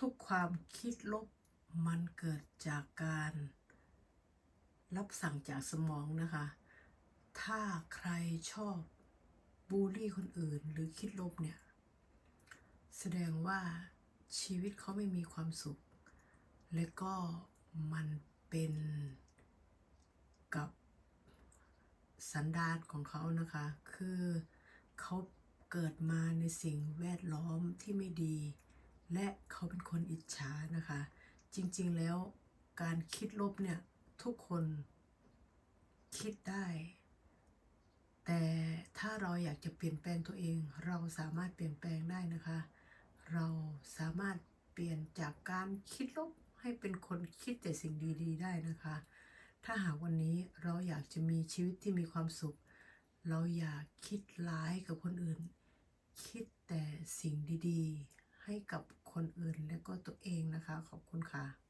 ทุกๆความคิดลบมันเกิดจากการ รับสั่งจากสมองนะคะ ถ้าใครชอบบูลลี่คนอื่นหรือคิดลบเนี่ย แสดงว่าชีวิตเขาไม่มีความสุข และก็มันเป็นกับสันดานของเขานะคะ คือเขาเกิดมาในสิ่งแวดล้อมที่ไม่ดี และเขาเป็นคนอิจฉานะคะ จริงๆแล้วการคิดลบเนี่ย ทุกคนคิดได้ แต่ถ้าเราอยากจะเปลี่ยนแปลงตัวเอง เราสามารถเปลี่ยนแปลงได้นะคะ เราสามารถเปลี่ยนจากการคิดลบให้เป็นคนคิดแต่สิ่งดีๆ ได้นะคะ ถ้าหากวันนี้เราอยากจะมีชีวิตที่มีความสุข เราอย่าคิดร้ายกับคนอื่น คิดแต่สิ่งดีๆ ให้กับคนอื่นและก็ตัวเองนะคะ ขอบคุณค่ะ